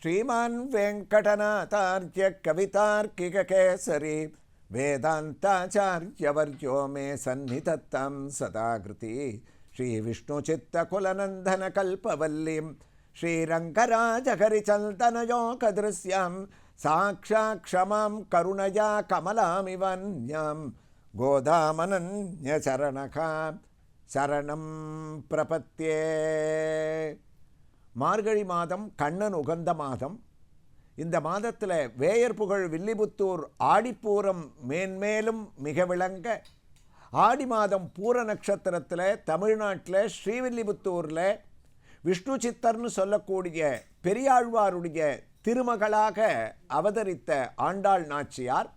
श्रीमान् वेङ्कटनाथार्य कवितार्किककेसरी वेदान्ताचार्यवर्यो मे सन्निधत्तां सदा कृति श्रीविष्णुचित्तकुलनन्दनकल्पवल्लीं श्रीरङ्गराजहरिचन्दनयोगदृश्यां साक्षात् क्षमां करुणया कमलामिवन्यां गोदामनन्यचरणका சரணம் பிரபத்தியே மார்கழி மாதம் கண்ணன் உகந்த மாதம். இந்த மாதத்தில் வேயர் புகழ் வில்லிபுத்தூர் ஆடிப்பூரம் மேன்மேலும் மிக விளங்க. ஆடி மாதம் பூர நட்சத்திரத்தில் தமிழ்நாட்டில் ஸ்ரீவில்லிபுத்தூரில் விஷ்ணு சித்தர்னு சொல்லக்கூடிய பெரியாழ்வாருடைய திருமகளாக அவதரித்த ஆண்டாள் நாச்சியார்.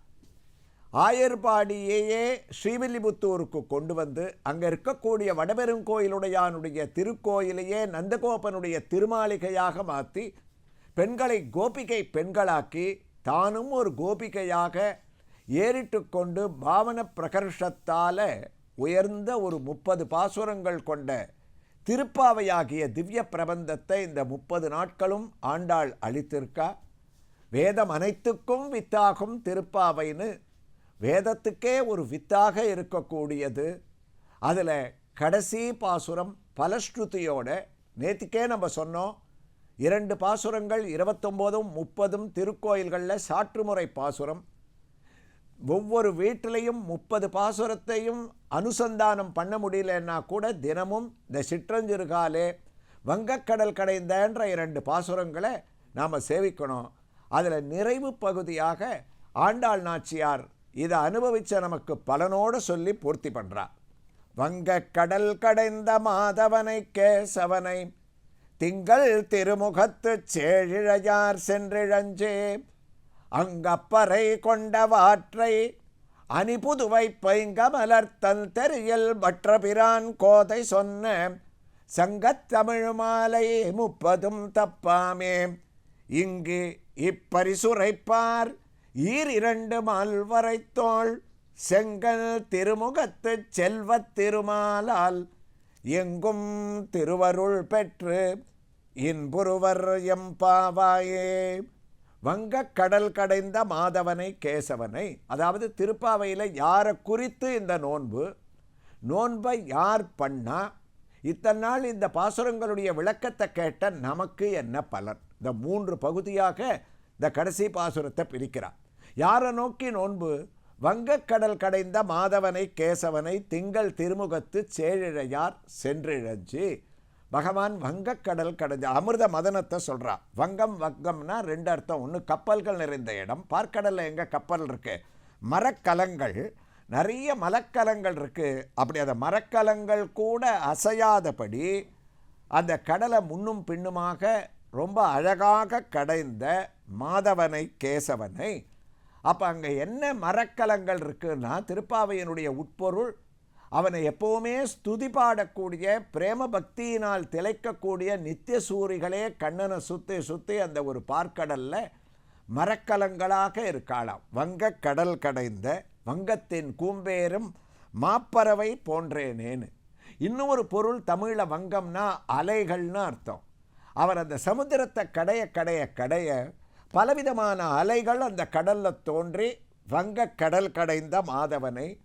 ஆயர்பாடியையே ஸ்ரீவில்லிபுத்தூருக்கு கொண்டு வந்து அங்கே இருக்கக்கூடிய வடபெருங்கோயிலுடையானுடைய திருக்கோயிலையே நந்தகோபனுடைய திருமாளிகையாக மாற்றி பெண்களை கோபிகை பெண்களாக்கி தானும் ஒரு கோபிகையாக ஏறிட்டு கொண்டு பாவன பிரகர்ஷத்தால் உயர்ந்த ஒரு முப்பது பாசுரங்கள் கொண்ட திருப்பாவையாகிய திவ்ய பிரபந்தத்தை இந்த முப்பது நாட்களும் ஆண்டாள் அளித்திருக்கா? வேதம் அனைத்துக்கும் வித்தாகும் திருப்பாவைன்னு வேதத்துக்கே ஒரு வித்தாக இருக்கக்கூடியது. அதில் கடைசி பாசுரம் பலஸ்ருதியோட நேற்றுக்கே நம்ம சொன்னோம். இரண்டு பாசுரங்கள் இருபத்தொம்போதும் முப்பதும் திருக்கோயில்களில் சாற்றுமுறை பாசுரம். ஒவ்வொரு வீட்டிலையும் முப்பது பாசுரத்தையும் அனுசந்தானம் பண்ண முடியலன்னா கூட தினமும் இந்த சிற்றஞ்சிறுகாலே வங்கக்கடல் கடைந்தன்ற இரண்டு பாசுரங்களை நாம் சேவிக்கணும். அதில் நிறைவு பகுதியாக ஆண்டாள் நாச்சியார் இதை அனுபவித்த நமக்கு பலனோடு சொல்லி பூர்த்தி பண்ணுறா வங்க கடல் கடைந்த மாதவனை கேசவனை திங்கள் திருமுகத்து சேழிழையார் சென்றிழஞ்சே. அங்கப்பறை கொண்ட வாற்றை அணிபுதுவை பைங்க மலர்த்தல் தெரியல் மற்ற பிரான் கோதை சொன்ன சங்கத்தமிழ் மாலை முப்பதும் தப்பாமே. இங்கு இப்பரிசுரைப்பார் ஈர் இரண்டு மல்வரைத்தோள் செங்கல் திருமுகத்து செல்வத் திருமாலால் எங்கும் திருவருள் பெற்று இன்புருவர் எம்பாவாயே. வங்கக்கடல் கடைந்த மாதவனை கேசவனை அதாவது திருப்பாவையில் யாரை குறித்து இந்த நோன்பு? நோன்பை யார் பண்ணா? இத்தனை நாள் இந்த பாசுரங்களுடைய விளக்கத்தை கேட்ட நமக்கு என்ன பலன்? இந்த மூன்று பகுதியாக இந்த கடைசி பாசுரத்தை பிரிக்கிறார். யாரை நோக்கி நோன்பு? வங்கக்கடல் கடைந்த மாதவனை கேசவனை திங்கள் திருமுகத்து சேழிழையார் சென்றிழஞ்சு. பகவான் வங்கக்கடல் கடைஞ்ச அமிர்த மதனத்தை சொல்கிறா வங்கம் வங்கம்னா ரெண்டு அர்த்தம். ஒன்று கப்பல்கள் நிறைந்த இடம். பார்க்கடலில் எங்கே கப்பல் இருக்குது மரக்கலங்கள். நிறைய மலக்கலங்கள் இருக்குது அப்படி அந்த மரக்கலங்கள் கூட அசையாதபடி அந்த கடலை முன்னும் பின்னுமாக ரொம்ப அழகாக கடைந்த மாதவனை கேசவனை அப்போ அங்கே என்ன மரக்கலங்கள் இருக்குன்னா திருப்பாவையினுடைய உட்பொருள் அவனை எப்போவுமே ஸ்துதி பாடக்கூடிய பிரேம பக்தியினால் திளைக்கக்கூடிய நித்திய சூரிகளே கண்ணனை சுற்றி சுற்றி அந்த ஒரு பார்க்கடலில் மரக்கலங்களாக இருக்காளாம். வங்க கடல் கடைந்த வங்கத்தின் கூம்பேரும் மாப்பறவை போன்றேனேன்னு. இன்னொரு பொருள் தமிழில் வங்கம்னா அலைகள்னு அர்த்தம். அவர் அந்த சமுத்திரத்தை கடைய கடைய கடைய பலவிதமான அலைகள் அந்த கடலில் தோன்றி வங்கக்கடல் கடல் கடைந்த மாதவனை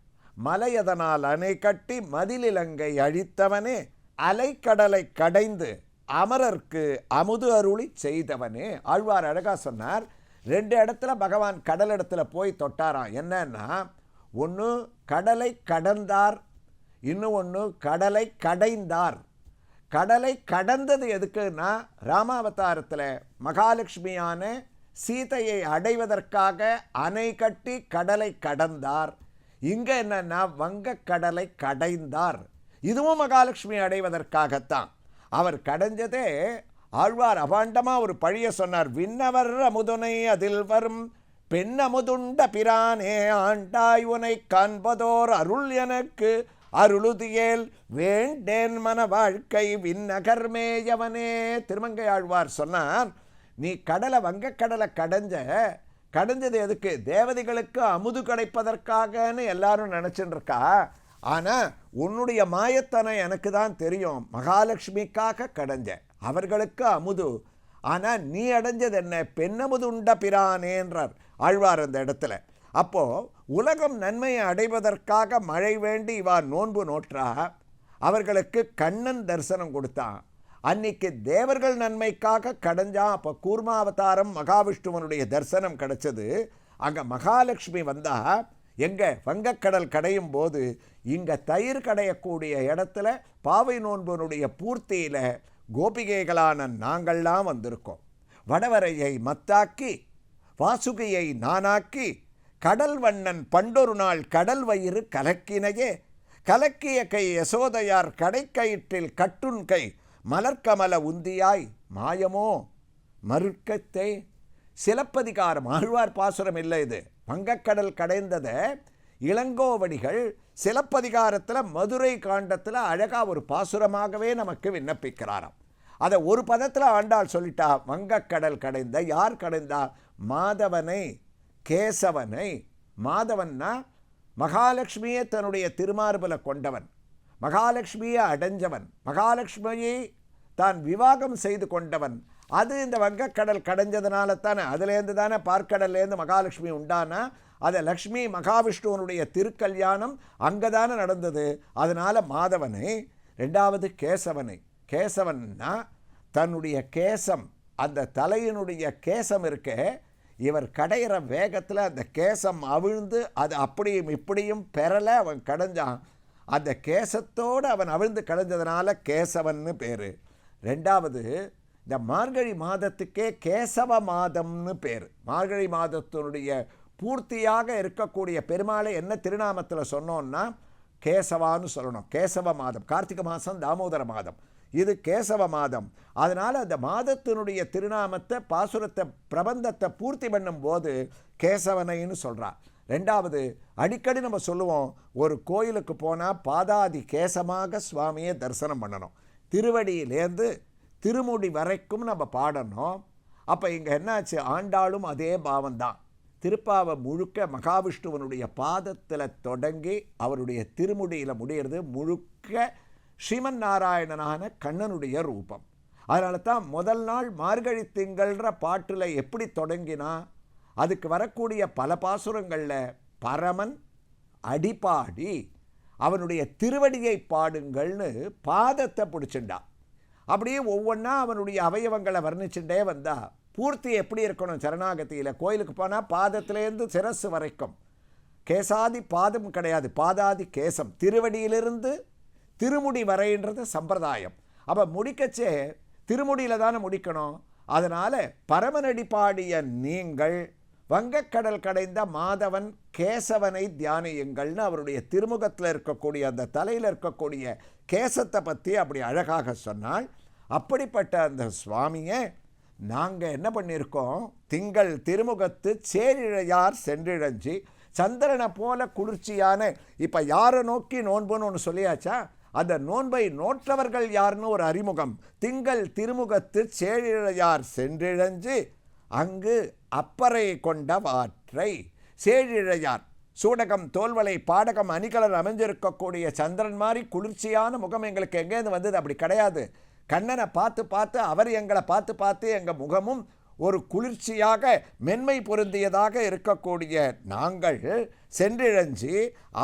மலையதனால் அணை கட்டி மதிலிலங்கை அழித்தவனே அலைக்கடலை கடைந்து அமரர்க்கு அமுது அருளி செய்தவனே. ஆழ்வார் அழகா சொன்னார் ரெண்டு இடத்துல பகவான் கடல் இடத்துல போய் தொட்டாராம் என்னன்னா ஒன்று கடலை கடந்தார் இன்னும் ஒன்று கடலை கடைந்தார். கடலை கடந்தது எதுக்குன்னா ராமாவதாரத்தில் மகாலட்சுமியான சீதையை அடைவதற்காக அணை கட்டி கடலை கடந்தார். இங்கே என்னன்னா வங்கக் கடலை கடைந்தார். இதுவும் மகாலட்சுமி அடைவதற்காகத்தான். அவர் கடைஞ்சதே ஆழ்வார் அபாண்டமாக ஒரு பழிய சொன்னார். விண்ணவர் அமுதுனை அதில் வரும் பெண் அமுதுண்ட பிரானே ஆண்டாய் உனை காண்பதோர் அருள் எனக்கு அருளுதியேல் வேண்டேன் மன வாழ்க்கை விண்ணகர்மேயவனே திருமங்கை ஆழ்வார் சொன்னார். நீ கடலை வங்கக்கடலை கடைஞ்ச கடைஞ்சது எதுக்கு? தேவதைகளுக்கு அமுது கிடைப்பதற்காகன்னு எல்லாரும் நினச்சின்னு இருக்கா ஆனால் உன்னுடைய மாயத்தனை எனக்கு தான் தெரியும். மகாலட்சுமிக்காக கடைஞ்ச அவர்களுக்கு அமுது. ஆனால் நீ அடைஞ்சது என்ன? பெண்ணமுது உண்ட பிரானேன்றார் ஆழ்வார் அந்த இடத்துல. அப்போது உலகம் நன்மையை அடைவதற்காக மழை வேண்டி இவா நோன்பு நோற்றா? அவர்களுக்கு கண்ணன் தரிசனம் கொடுத்தான். அன்னைக்கு தேவர்கள் நன்மைக்காக கடைஞ்சான் அப்போ கூர்மாவதாரம் மகாவிஷ்ணுவனுடைய தரிசனம் கிடச்சது. அங்கே மகாலட்சுமி வந்தா எங்கே வங்கக்கடல் கடையும் போது இங்கே தயிர் கடையக்கூடிய இடத்துல பாவை நோன்பனுடைய பூர்த்தியில் கோபிகைகளான நாங்கள்லாம் வந்திருக்கோம். வடவரையை மத்தாக்கி வாசுகியை நானாக்கி கடல் வண்ணன் பண்டொரு நாள் கடல் வயிறு கலக்கினையே கலக்கிய கை யசோதையார் கடைக்கயிற்றில் கட்டுன் கை மலர்க்கமல உந்தியாய் மாயமோ? மறுக்கத்தை சிலப்பதிகாரம். ஆழ்வார் பாசுரம் இல்லை இது. வங்கக்கடல் கடைந்ததை இளங்கோவடிகள் சிலப்பதிகாரத்தில் மதுரை காண்டத்தில் அழகாக ஒரு பாசுரமாகவே நமக்கு விண்ணப்பிக்கிறாராம். அதை ஒரு பதத்தில் ஆண்டாள் சொல்லிட்டா வங்கக்கடல் கடைந்த யார் கடைந்தா? மாதவனை கேசவனை. மாதவன்னா மகாலட்சுமியே தன்னுடைய திருமார்பல கொண்டவன். மகாலட்சுமியை அடைஞ்சவன். மகாலட்சுமியை தான் விவாகம் செய்து கொண்டவன். அது இந்த வங்கக்கடல் கடைஞ்சதுனால தானே அதுலேருந்து தானே பார்க்கடல்லேருந்து மகாலட்சுமி உண்டானா? அதை லக்ஷ்மி மகாவிஷ்ணுவனுடைய திருக்கல்யாணம் அங்கே தானே நடந்தது. அதனால் மாதவனை ரெண்டாவது கேசவனை கேசவன்னா தன்னுடைய கேசம் அந்த தலையினுடைய கேசம் இருக்கே இவர் கடையிற வேகத்தில் அந்த கேசம் அவிழ்ந்து அது அப்படியும் இப்படியும் பெறலை அவன் கடைஞ்சான். அந்த கேசத்தோடு அவன் அவிழ்ந்து கலந்ததுனால கேசவன்னு பேர். ரெண்டாவது இந்த மார்கழி மாதத்துக்கே கேசவ மாதம்னு பேர். மார்கழி மாதத்தினுடைய பூர்த்தியாக இருக்கக்கூடிய பெருமாளை என்ன திருநாமத்தில் சொன்னோன்னா கேசவான்னு சொல்லணும். கேசவ மாதம். கார்த்திகை மாதம் தாமோதர மாதம். இது கேசவ மாதம். அதனால் அந்த மாதத்தினுடைய திருநாமத்தை பாசுரத்தை பிரபந்தத்தை பூர்த்தி பண்ணும்போது கேசவனைன்னு சொல்கிறா ரெண்டாவது அடிக்கடி நம்ம சொல்லுவோம் ஒரு கோயிலுக்கு போனால் பாதாதி கேசமாக சுவாமியை தரிசனம் பண்ணணும். திருவடியிலேருந்து திருமுடி வரைக்கும் நம்ம பாடணும். அப்போ இங்கே என்னாச்சு? ஆண்டாளும் அதே பாவம்தான். திருப்பாவை முழுக்க மகாவிஷ்ணுவனுடைய பாதத்தில் தொடங்கி அவருடைய திருமுடியில் முடிகிறது முழுக்க ஸ்ரீமன் நாராயணனான கண்ணனுடைய ரூபம். அதனால தான் முதல் நாள் மார்கழி திங்கள்ன்ற பாட்டில் எப்படி தொடங்கினா அதுக்கு வரக்கூடிய பல பாசுரங்களில் பரமன் அடிப்பாடி அவனுடைய திருவடியை பாடுங்கள்னு பாதத்தை பிடிச்சிண்டா. அப்படியே ஒவ்வொன்றா அவனுடைய அவயவங்களை வர்ணிச்சுட்டே வந்தா பூர்த்தி எப்படி இருக்கணும் சரணாகதியில்? கோயிலுக்கு போனால் பாதத்திலேருந்து சிரசு வரைக்கும். கேசாதி பாதம் கிடையாது பாதாதி கேசம். திருவடியிலிருந்து திருமுடி வரைன்றது சம்பிரதாயம். அப்போ முடிக்கச்சே திருமுடியில் தானே முடிக்கணும்? அதனால் பரமனடி பாடிய நீங்கள் வங்கக்கடல் கடைந்த மாதவன் கேசவனை தியானியுங்கள்னு அவருடைய திருமுகத்தில் இருக்கக்கூடிய அந்த தலையில் இருக்கக்கூடிய கேசத்தை பற்றி அப்படி அழகாக சொன்னால் அப்படிப்பட்ட அந்த சுவாமியை நாங்கள் என்ன பண்ணியிருக்கோம்? திங்கள் திருமுகத்து சேரிழையார் சென்றிழஞ்சி சந்திரனை போல குளிர்ச்சியான இப்போ யாரை நோக்கி நோன்புன்னு ஒன்று சொல்லியாச்சா? அந்த நோன்பை நோற்றவர்கள் யாருன்னு ஒரு அறிமுகம். திங்கள் திருமுகத்து சேழிழையார் சென்றிழஞ்சு அங்கு அப்பறை கொண்ட வாற்றை சேழிழையார் சூடகம் தோல்வலை பாடகம் அணிகலர் அமைஞ்சிருக்கக்கூடிய சந்திரன் மாதிரி குளிர்ச்சியான முகம் எங்களுக்கு எங்கேருந்து வந்தது? அப்படி கிடையாது. கண்ணனை பார்த்து பார்த்து அவர் எங்களை பார்த்து பார்த்து எங்கள் முகமும் ஒரு குளிர்ச்சியாக மென்மை பொருந்தியதாக இருக்கக்கூடிய நாங்கள் சென்றிழஞ்சி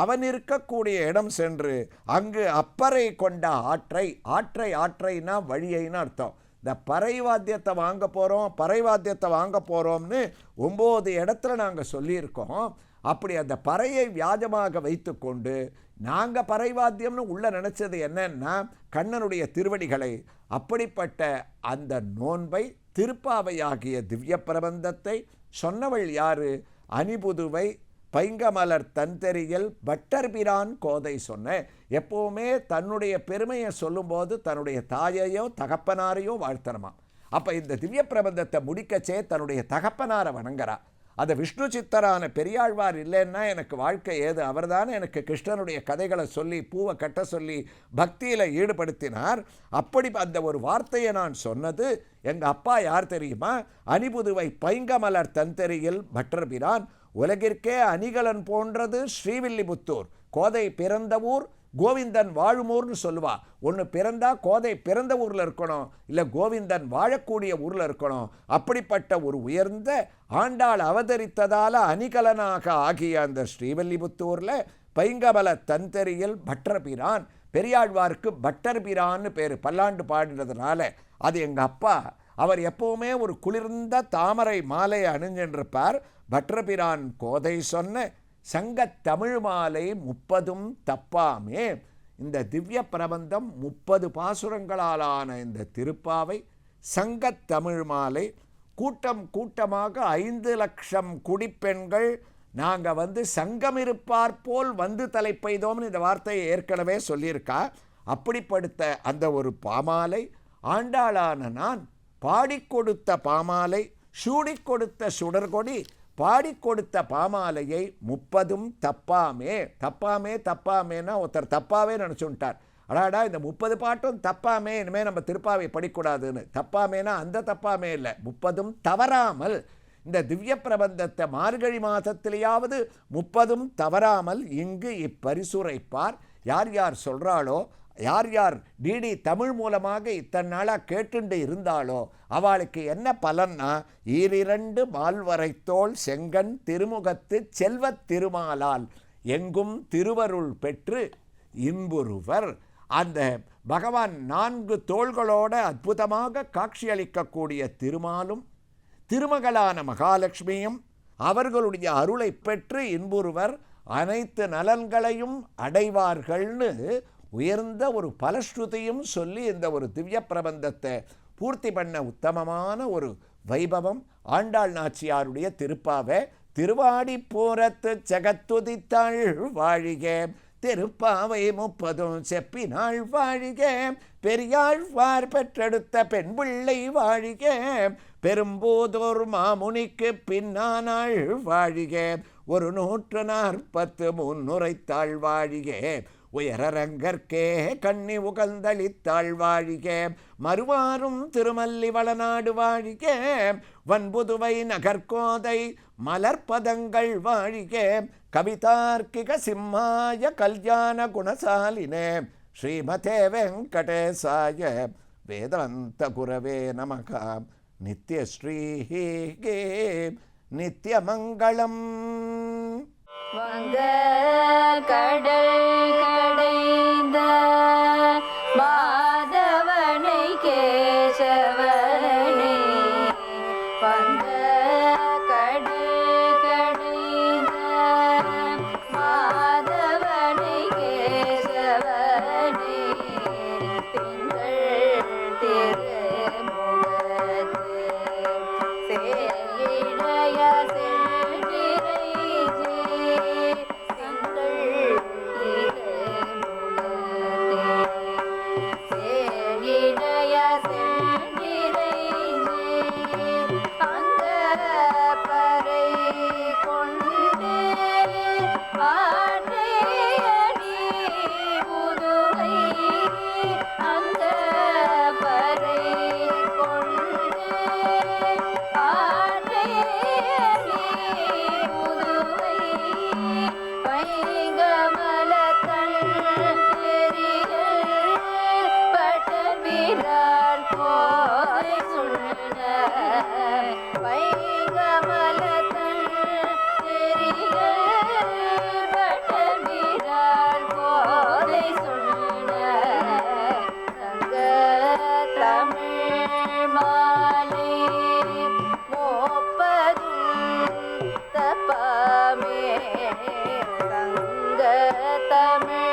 அவன் இருக்கக்கூடிய இடம் சென்று அங்கு அப்பறை கொண்ட ஆற்றை ஆற்றை ஆற்றைனா வழியைன்னு அர்த்தம். இந்த பறை வாத்தியத்தை வாங்க போகிறோம் பறை வாத்தியத்தை வாங்க போகிறோம்னு ஒம்பது இடத்துல நாங்கள் சொல்லியிருக்கோம். அப்படி அந்த பறையை வியாஜமாக வைத்துக்கொண்டு நாங்கள் பறைவாத்தியம்னு உள்ளே நினச்சது என்னன்னா கண்ணனுடைய திருவடிகளை. அப்படிப்பட்ட அந்த நோன்பை திருப்பாவையாகிய திவ்ய பிரபந்தத்தை சொன்னவள் யாரு? அணிபுதுவை பைங்கமலர் தன்தெறியல் பட்டர்பிரான் கோதை சொன்ன. எப்போவுமே தன்னுடைய பெருமையை சொல்லும்போது தன்னுடைய தாயையோ தகப்பனாரையோ வாழ்த்தணுமா? அப்போ இந்த திவ்ய பிரபந்தத்தை முடிக்கச்சே தன்னுடைய தகப்பனாரை வணங்குறா. அதை விஷ்ணு சித்தரான பெரியாழ்வார் இல்லைன்னா எனக்கு வாழ்க்கை ஏது? அவர் தானே எனக்கு கிருஷ்ணனுடைய கதைகளை சொல்லி பூவை கட்ட சொல்லி பக்தியில் ஈடுபடுத்தினார். அப்படி அந்த ஒரு வார்த்தையை நான் சொன்னது எங்கள் அப்பா யார் தெரியுமா? அணிபுதுவை பைங்கமலர் தந்தெறியில் பட்டர்பிரான் உலகிற்கே அணிகலன் போன்றது ஸ்ரீவில்லிபுத்தூர். கோதை பிறந்த ஊர் கோவிந்தன் வாழும் ஊர்னு சொல்லுவா. ஒன்று பிறந்தா கோதை பிறந்த ஊரில் இருக்கணும் இல்லை கோவிந்தன் வாழக்கூடிய ஊரில் இருக்கணும். அப்படிப்பட்ட ஒரு உயர்ந்த ஆண்டாள் அவதரித்ததால் அணிகலனாக ஆகிய அந்த ஸ்ரீவல்லிபுத்தூரில் பைங்கமல தந்தரியில் பட்டர்பிரான் பெரியாழ்வாருக்கு பட்டர்பிரான்னு பேர் பல்லாண்டு பாடினதுனால அது எங்கள் அப்பா. அவர் எப்போவுமே ஒரு குளிர்ந்த தாமரை மாலை அணிஞ்சின்றிருப்பார். பற்றபிரான் கோதை சொன்ன சங்கத்தமிழ் மாலை முப்பதும் தப்பாமே. இந்த திவ்ய பிரபந்தம் முப்பது பாசுரங்களாலான இந்த திருப்பாவை சங்கத்தமிழ் மாலை கூட்டம் கூட்டமாக ஐந்து லட்சம் குடிப்பெண்கள் நாங்கள் வந்து சங்கம் இருப்பார் போல் வந்து தலைப்பெய்தோம்னு இந்த வார்த்தையை ஏற்கனவே சொல்லியிருக்கா. அப்படிப்படுத்த அந்த ஒரு பாமாலை ஆண்டாளான நான் பாடிக் கொடுத்த பாமாலை சூடிக் கொடுத்த சுடர்கொடி பாடிக் கொடுத்த பாமாலையை முப்பதும் தப்பாமே தப்பாமே தப்பாமேன்னா ஒருத்தர் தப்பாவே நினச்சுட்டார் அடாடா இந்த முப்பது பாட்டும் தப்பாமே இனிமேல் நம்ம திருப்பாவை படிக்கூடாதுன்னு. தப்பாமேனா அந்த தப்பாமே இல்லை. முப்பதும் தவறாமல் இந்த திவ்ய பிரபந்தத்தை மார்கழி மாதத்திலேயாவது முப்பதும் தவறாமல் இங்கு இப்பரிசுரைப்பார். யார் யார் சொல்கிறாளோ யார் யார் டிடி தமிழ் மூலமாக இத்தனை நாளாக கேட்டுண்டு இருந்தாலோ அவளுக்கு என்ன பலன்னா ஈரிரண்டு மால்வரைத்தோள் செங்கன் திருமுகத்து செல்வத் திருமாலால் எங்கும் திருவருள் பெற்று இன்புறுவர். அந்த பகவான் நான்கு தோள்களோட அற்புதமாக காட்சியளிக்கக்கூடிய திருமாலும் திருமகளான மகாலட்சுமியும் அவர்களுடைய அருளை பெற்று இன்புறுவர். அனைத்து நலன்களையும் அடைவார்கள்னு உயர்ந்த ஒரு பலஸ்ருதியும் சொல்லி இந்த ஒரு திவ்ய பிரபந்தத்தை பூர்த்தி பண்ண உத்தமமான ஒரு வைபவம் ஆண்டாள் நாச்சியாருடைய திருப்பாவை. திருவாடி போரத்து ஜெகத்துதித்தாள் வாழிக திருப்பாவை முப்பதும் செப்பினாள் வாழிக பெரியாழ்வார் பெற்றெடுத்த பெண் பிள்ளை வாழிக பெரும்போதோர் மாமுனிக்கு பின்னானாள் வாழிக ஒரு நூற்று நாற்பத்து முன்னுரைத்தாள் வாழிக. உயரரங்கற்கே கண்ணி உகந்தளித்தாள் வாழிக. மறுவாரும் திருமல்லி வளநாடு வாழிக. வன்புதுவை நகர்கோதை மலர்பதங்கள் வாழிக. கவிதார்க்கிக சிம்மாய கல்யாண குணசாலினே. ஸ்ரீமதே வெங்கடேசாய. வேதாந்த குரவே நமக. நித்யஸ்ரீஹே நித்யமங்களம் வங்க கடல் தப்பாமே தங்க தமிழ்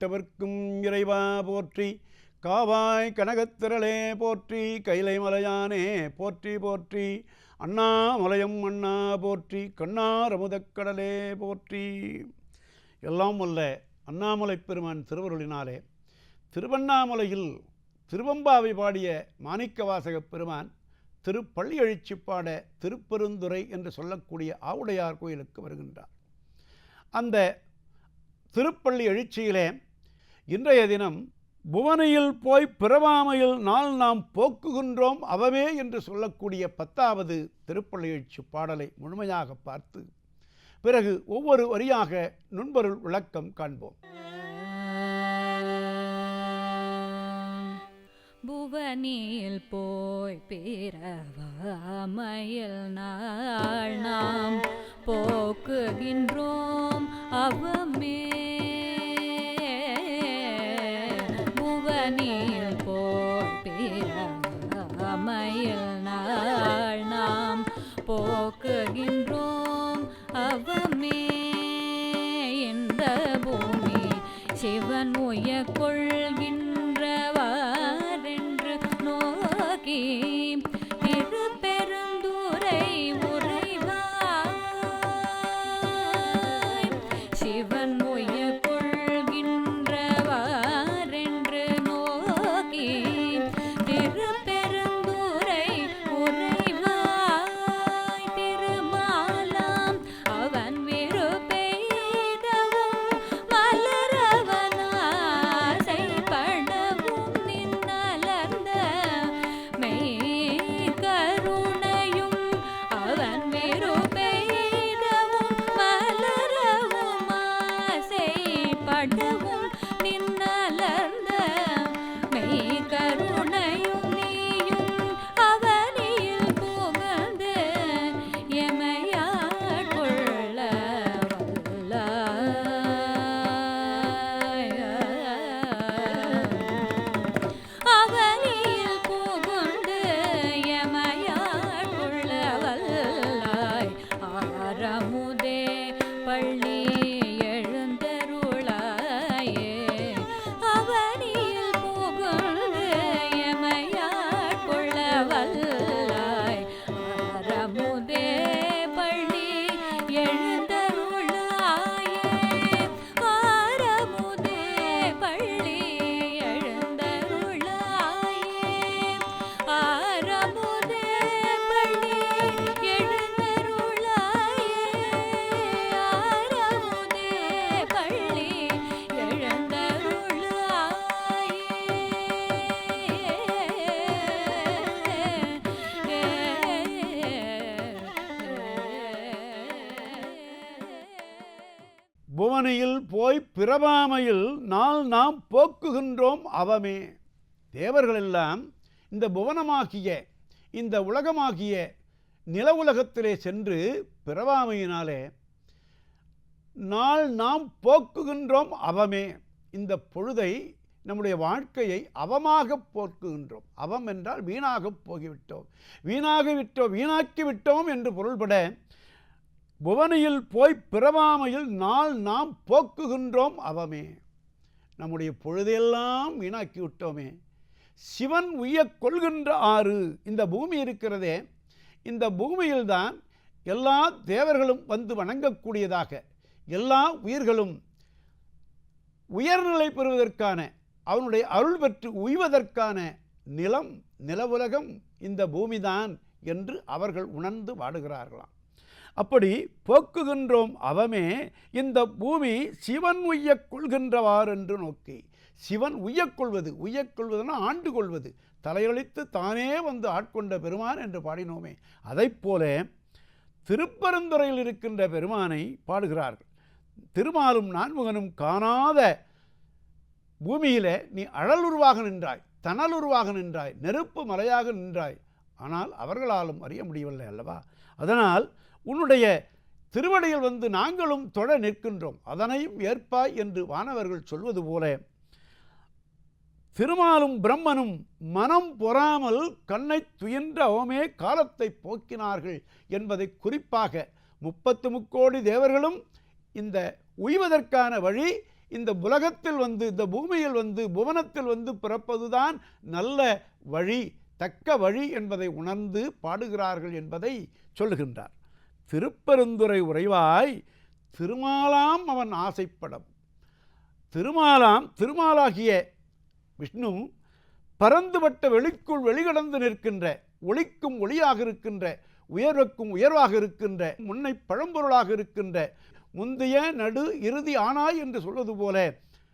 நாட்டவர்க்கும் இறைவா போற்றி. காவாய் கனகத்திரளே போற்றி. கைலை மலையானே போற்றி போற்றி. அண்ணாமலையம் அண்ணா போற்றி. கண்ணார் அமுதக்கடலே போற்றி. எல்லாம் வல்ல அண்ணாமலை பெருமான் திருவருளினாலே. திருவண்ணாமலையில் திருவம்பாவை பாடிய மாணிக்கவாசகப் பெருமான் திருப்பள்ளி எழுச்சிப்பாட திருப்பெருந்துறை என்று சொல்லக்கூடிய ஆவுடையார் கோயிலுக்கு வருகின்றார். அந்த திருப்பள்ளி எழுச்சியிலே இன்றைய தினம் புவனையில் போய் பிறவாமையில் நாள் நாம் போக்குகின்றோம் அவமே என்று சொல்லக்கூடிய பத்தாவது திருப்பள்ளியழ்ச்சி பாடலை முழுமையாக பார்த்து பிறகு ஒவ்வொரு வரியாக நுண்பொருள் விளக்கம் காண்போம். புவனியில் போய் பிறவாமையில் நாள் நாம் போக்குகின்றோம் அவமே. நீல் போய் பிறவாமையில் நாள் நாம் போக்குகின்றோம் அவமே இந்த பூமி சிவன் உய கொள்கின்றவாரென்று நோக்கி போய் பிறவாமையில் நாள் நாம் போக்குகின்றோம் அவமே. தேவர்களெல்லாம் இந்த புவனமாகிய இந்த உலகமாகிய நில உலகத்திலே சென்று பிறவாமையினாலே நாள் நாம் போக்குகின்றோம் அவமே. இந்த பொழுதை நம்முடைய வாழ்க்கையை அவமாக போக்குகின்றோம். அவம் என்றால் வீணாகப் போகிவிட்டோம். வீணாகிவிட்டோம் வீணாக்கிவிட்டோம் வீணாக்கி விட்டோம் என்று பொருள்பட புவனியில் போய் பிறவாமையில் நாள் நாம் போக்குகின்றோம் அவமே. நம்முடைய பொழுதையெல்லாம் வீணாக்கி விட்டோமே சிவன் உய்யக் கொள்கின்ற ஆறு இந்த பூமி இருக்கிறதே. இந்த பூமியில்தான் எல்லா தேவர்களும் வந்து வணங்கக்கூடியதாக எல்லா உயிர்களும் உயர்நிலை பெறுவதற்கான அவனுடைய அருள் பெற்று உய்வதற்கான நிலம் நிலவுலகம் இந்த பூமிதான் என்று அவர்கள் உணர்ந்து வாடுகிறார்களாம். அப்படி போக்குகின்றோம் அவமே. இந்த பூமி சிவன் உய்யக் கொள்கின்றவார் என்று நோக்கி. சிவன் உய்யக்கொள்வது கொள்வது ஆண்டு கொள்வது. தலையொழித்து தானே வந்து ஆட்கொண்ட பெருமான் என்று பாடினோமே. அதைப்போல திருப்பரந்துரையில் இருக்கின்ற பெருமானை பாடுகிறார்கள். திருமாலும் நான்முகனும் காணாத பூமியிலே நீ அழலுருவாக நின்றாய் தணலுருவாக நின்றாய் நெருப்பு மலையாக நின்றாய். ஆனால் அவர்களாலும் அறிய முடியவில்லை அல்லவா? அதனால் உன்னுடைய திருவடியில் வந்து நாங்களும் தொழ நிற்கின்றோம். அதனையும் ஏற்பாய் என்று வானவர்கள் சொல்வது போல திருமாலும் பிரம்மனும் மனம் பொறாமல் கண்ணை துயின்ற ஓமே காலத்தை போக்கினார்கள் என்பதை குறிப்பாக முப்பத்து முக்கோடி தேவர்களும் இந்த உய்வதற்கான வழி இந்த உலகத்தில் வந்து இந்த பூமியில் வந்து புவனத்தில் வந்து பிறப்பதுதான் நல்ல வழி தக்க வழி என்பதை உணர்ந்து பாடுகிறார்கள் என்பதை சொல்லுகின்றார். திருப்பெருந்துறை உறைவாய் திருமாலாம் அவன் ஆசைப்படம். திருமாலாம் திருமாலாகிய விஷ்ணு பரந்துபட்ட வெளிக்குள் வெளிகடந்து நிற்கின்ற ஒளிக்கும் ஒளியாக இருக்கின்ற உயர்வுக்கும் உயர்வாக இருக்கின்ற முன்னை பழம்பொருளாக இருக்கின்ற முந்தைய நடு இறுதி ஆனாய் என்று சொல்வது போல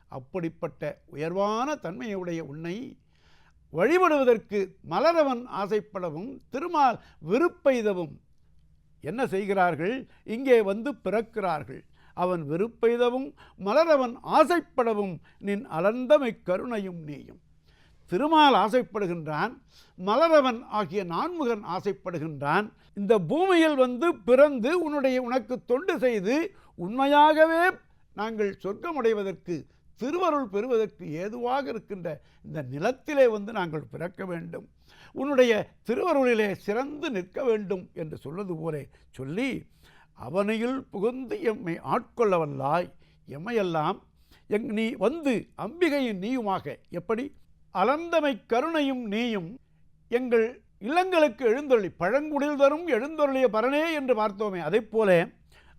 அப்படிப்பட்ட உயர்வான தன்மையுடைய உன்னை வழிபடுவதற்கு மலரவன் ஆசைப்படவும் திருமால் விருப்பெய்தவும் என்ன செய்கிறார்கள்? இங்கே வந்து பிறக்கிறார்கள். அவன் வெறுப்பெய்தவும் மலரவன் ஆசைப்படவும் நின் அலர்ந்தமை கருணையும் நீயும். திருமால் ஆசைப்படுகின்றான் மலரவன் ஆகிய நான்முகன் ஆசைப்படுகின்றான். இந்த பூமியில் வந்து பிறந்து உன்னுடைய உனக்கு தொண்டு செய்து உண்மையாகவே நாங்கள் சொர்க்கமடைவதற்கு திருவருள் பெறுவதற்கு ஏதுவாக இருக்கின்ற இந்த நிலத்திலே வந்து நாங்கள் பிறக்க வேண்டும். உன்னுடைய திருவருளிலே சிறந்து நிற்க வேண்டும் என்று சொல்வது போலே சொல்லி அவனையில் புகுந்து எம்மை ஆட்கொள்ளவல்லாய் எம்மையெல்லாம் எங் நீ வந்து அம்பிகையின் நீயுமாக எப்படி? அலந்தமை கருணையும் நீயும் எங்கள் இல்லங்களுக்கு எழுந்தொழி பழங்குடில் தரும் எழுந்தொருளிய பரனே என்று பார்த்தோமே அதைப் போல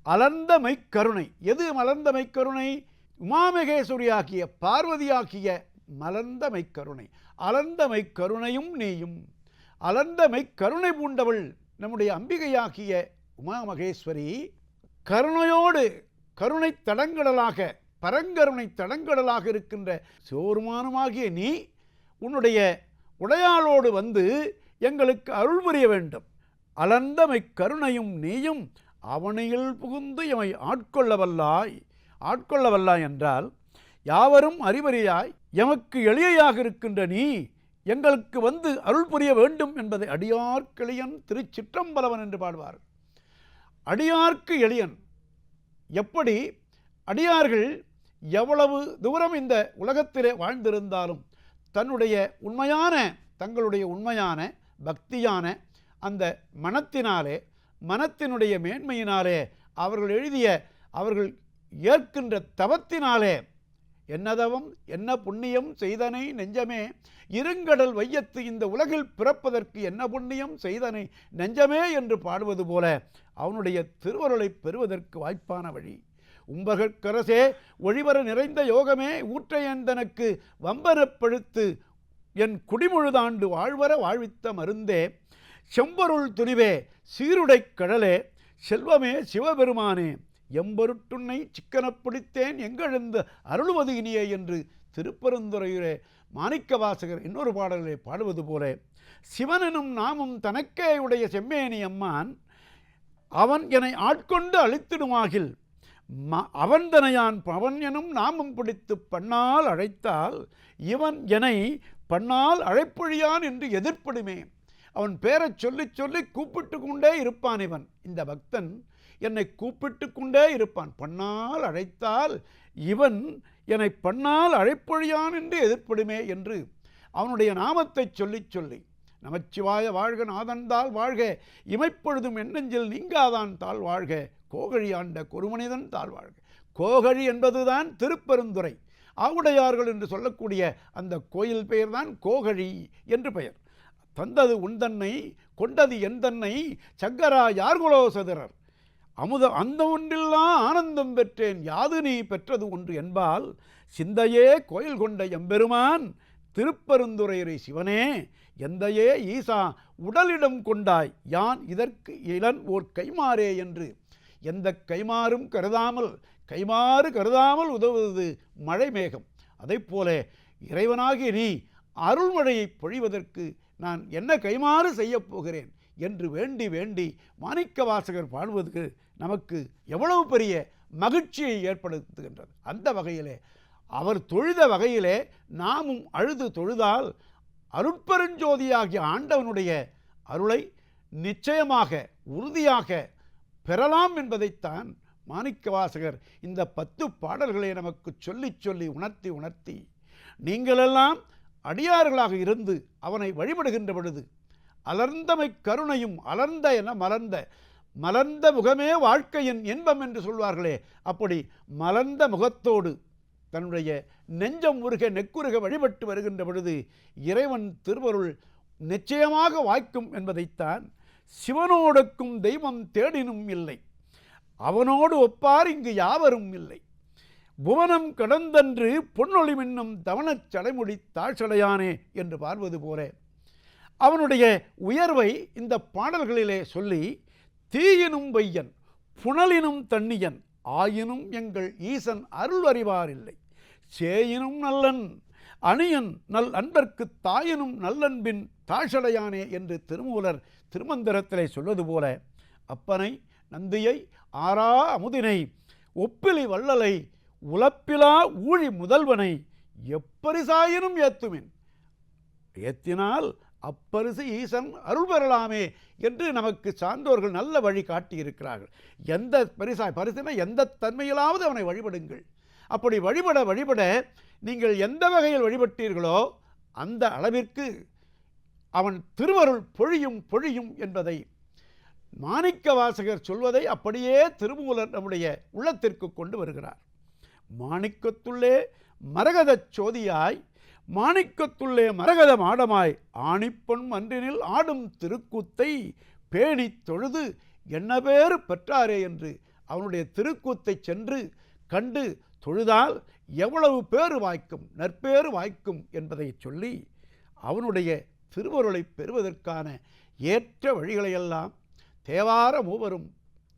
அலர்ந்தமை கருணை எது மலர்ந்தமை கருணை? உமாமகேஸ்வரியாகிய பார்வதியாகிய மலர்ந்தமை கருணை. அலர்ந்தமை கருணையும் நீயும். அலர்ந்தமை கருணை பூண்டவள் நம்முடைய அம்பிகையாகிய உமாமகேஸ்வரி கருணையோடு கருணை தடங்கடலாக பரங்கருணை தடங்கடலாக இருக்கின்ற சிவருமானமாகிய நீ உன்னுடைய உடையாளோடு வந்து எங்களுக்கு அருள் புரிய வேண்டும். அலர்ந்தமை கருணையும் நீயும் அவனையில் புகுந்து எமை ஆட்கொள்ளவல்லாய் ஆட்கொள்ளவல்லாய் என்றால் யாவரும் அறிவறியாய் எமக்கு எளியாக இருக்கின்ற நீ எங்களுக்கு வந்து அருள் புரிய வேண்டும் என்பதை அடியார்க்கிளியன் திருச்சிற்றம்பலவன் என்று பாடுவார் அடியார்க்கு எளியன். எப்படி? அடியார்கள் எவ்வளவு தூரம் இந்த உலகத்திலே வாழ்ந்திருந்தாலும் தன்னுடைய உண்மையான தங்களுடைய உண்மையான பக்தியான அந்த மனத்தினாலே மனத்தினுடைய மேன்மையினாலே அவர்கள் எழுதிய அவர்கள் ஏற்கின்ற தவத்தினாலே என்னதவம் என்ன புண்ணியம் செய்தனை நெஞ்சமே? இருங்கடல் வையத்து இந்த உலகில் பிறப்பதற்கு என்ன புண்ணியம் செய்தனை நெஞ்சமே என்று பாடுவது போல அவனுடைய திருவருளை பெறுவதற்கு வாய்ப்பான வழி. உம்பகற்கரசே ஒழிவர நிறைந்த யோகமே ஊற்றையந்தனுக்கு வம்பனப்பழுத்து என் குடிமுழுதாண்டு வாழ்வர வாழ்வித்த மருந்தே. செம்பொருள் துணிவே சீருடைக் கடலே செல்வமே சிவபெருமானே. எம்பருட்டுன்னை சிக்கனப் பிடித்தேன் எங்கெழுந்து அருள்வது இனியே என்று திருப்பெருந்துறையிலே மாணிக்கவாசகர் இன்னொரு பாடலை பாடுவது போல சிவனெனும் நாமும் தனக்கே உடைய செம்மேனி அம்மான் அவன் என்னை ஆட்கொண்டு அழித்திடுமாகில் ம அவன்தனையான் பவன் எனும் நாமம் பிடித்து பண்ணால் அழைத்தால் இவன் என்னை பண்ணால் அழைப்பொழியான் என்று எதிர்ப்படுமே. அவன் பேரைச் சொல்லி சொல்லி கூப்பிட்டு கொண்டே இருப்பான் இவன். இந்த பக்தன் என்னை கூப்பிட்டு கொண்டே இருப்பான். பண்ணால் அழைத்தால் இவன் என்னை பண்ணால் அழைப்பொழியான் என்று எதிர்ப்படுமே என்று அவனுடைய நாமத்தை சொல்லிச் சொல்லி நமச்சிவாய வாழ்க நாதன்தால் வாழ்க இமைப்பொழுதும் எண்ணெஞ்சில் நீங்காதான் தாழ் வாழ்க கோகழி ஆண்ட கொருமனிதன் தாழ் வாழ்க. கோகழி என்பதுதான் திருப்பெருந்துறை. ஆவுடையார்கள் என்று சொல்லக்கூடிய அந்த கோயில் பெயர்தான் கோகழி என்று பெயர். தந்தது உன்தன்னை கொண்டது எந்தன்னை சங்கரா யார்குலோ சதுரர் அமுத அந்த ஒன்றெல்லாம் ஆனந்தம் பெற்றேன். யாது நீ பெற்றது ஒன்று என்பால் சிந்தையே கோயில் கொண்ட எம்பெருமான் திருப்பெருந்துரையரை சிவனே எந்தையே ஈசா உடலிடம் கொண்டாய் யான் இதற்கு இளன் ஓர் கைமாறே என்று. எந்த கைமாறும் கருதாமல் கைமாறு கருதாமல் உதவுவது மழை மேகம் அதைப் போல இறைவனாகிய நீ அருள்மழையை பொழிவதற்கு நான் என்ன கைமாறு செய்யப் போகிறேன் என்று வேண்டி வேண்டி மாணிக்க வாசகர் பாடுவதற்கு நமக்கு எவ்வளவு பெரிய மகிழ்ச்சியை ஏற்படுத்துகின்றது. அந்த வகையிலே அவர் தொழுத வகையிலே நாமும் அழுது தொழுதால் அருட்பெருஞ்சோதியாகிய ஆண்டவனுடைய அருளை நிச்சயமாக உறுதியாக பெறலாம் என்பதைத்தான் மாணிக்கவாசகர் இந்த பத்து பாடல்களை நமக்கு சொல்லி சொல்லி உணர்த்தி உணர்த்தி நீங்களெல்லாம் அடியார்களாக இருந்து அவனை வழிபடுகின்ற பொழுது அலர்ந்தமை கருணையும் அலர்ந்த என மலர்ந்த மலர்ந்த முகமே வாழ்க்கையின் இன்பம் என்று சொல்வார்களே. அப்படி மலர்ந்த முகத்தோடு தன்னுடைய நெஞ்சம் உருக நெக்குருக வழிபட்டு வருகின்ற பொழுது இறைவன் திருவருள் நிச்சயமாக வாய்க்கும் என்பதைத்தான் சிவனோடுக்கும் தெய்வம் தேடினும் இல்லை. அவனோடு ஒப்பார் இங்கு யாவரும் இல்லை. புவனம் கடந்தன்று பொன்னொழி மின்னும் தவணச் சடைமுடி தாழ்சடையானே என்று பார்வது போல. அவனுடைய உயர்வை இந்த பாடல்களிலே சொல்லி தீயினும் வையன் புனலினும் தண்ணியன் ஆயினும் எங்கள் ஈசன் அருள் அறிவாரில்லை சேயினும் நல்லன் அணியன் நல் அன்பர்க்கு தாயினும் நல்லன்பின் தாழ்சடையானே என்று திருமூலர் திருமந்திரத்திலே சொல்வது போல அப்பனை நந்தியை ஆறா அமுதினை ஒப்பிலி வள்ளலை உழப்பிலா ஊழி முதல்வனை எப்பரிசாயினும் ஏத்துமின் ஏத்தினால் அப்பரிசு ஈசன் அருள் பெறலாமே என்று நமக்கு சான்றோர்கள் நல்ல வழி காட்டியிருக்கிறார்கள். எந்த பரிசா பரிசுனா எந்த தன்மையிலாவது அவனை வழிபடுங்கள். அப்படி வழிபட வழிபட நீங்கள் எந்த வகையில் வழிபட்டீர்களோ அந்த அளவிற்கு அவன் திருவருள் பொழியும் பொழியும் என்பதை மாணிக்க வாசகர் சொல்வதை அப்படியே திருமூலர் நம்முடைய உள்ளத்திற்கு கொண்டு வருகிறார். மாணிக்கத்துள்ளே மரகதச் சோதியாய் மாணிக்கத்துள்ளே மரகத மாடமாய் ஆணிப்பொன் மன்றினில் ஆடும் திருக்கூத்தை பேணித் தொழுது என்ன பேறு பெற்றாரே என்று அவனுடைய திருக்கூத்தை சென்று கண்டு தொழுதால் எவ்வளவு பேறு வாய்க்கும் நற்பேறு வாய்க்கும் என்பதை சொல்லி அவனுடைய திருவருளை பெறுவதற்கான ஏற்ற வழிகளையெல்லாம் தேவார மூவரும்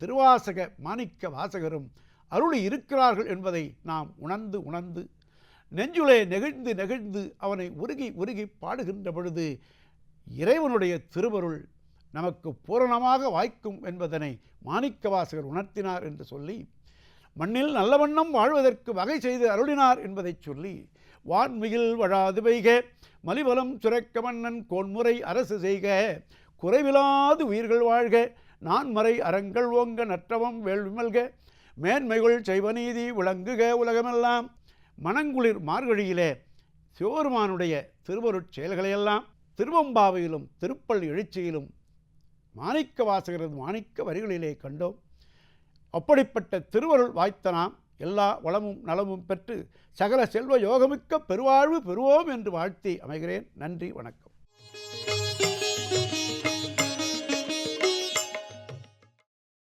திருவாசக மாணிக்க வாசகரும் அருளி இருக்கிறார்கள் என்பதை நாம் உணர்ந்து உணர்ந்து நெஞ்சுளே நெகிழ்ந்து நெகிழ்ந்து அவனை உருகி உருகி பாடுகின்ற பொழுது இறைவனுடைய திருவருள் நமக்கு பூரணமாக வாய்க்கும் என்பதனை மாணிக்கவாசகர் உணர்த்தினார் என்று சொல்லி மண்ணில் நல்ல வண்ணம் வாழ்வதற்கு வகை செய்து அருளினார் என்பதைச் சொல்லி வான்மிகில் வழாது வைக மலிவலம் சுரக்க மன்னன் கோன்முறை அரசு செய்க குறைவிலாது உயிர்கள் வாழ்க நான்மறை அறங்கள் ஓங்க நற்றவம் வேள்விமல்க மேன்மைகள் செய்வநீதி விளங்குக உலகமெல்லாம் மணங்குளிர் மார்கழியிலே சிவபெருமானுடைய திருவருட் செயல்களையெல்லாம் திருவம்பாவையிலும் திருப்பள்ளி எழுச்சியிலும் மாணிக்க வாசகரது மாணிக்க வரிகளிலே கண்டோம். அப்படிப்பட்ட திருவருள் வாய்த்த நாம் எல்லா வளமும் நலமும் பெற்று சகல செல்வ யோகமிக்க பெருவாழ்வு பெறுவோம் என்று வாழ்த்தி அமைகிறேன். நன்றி வணக்கம்.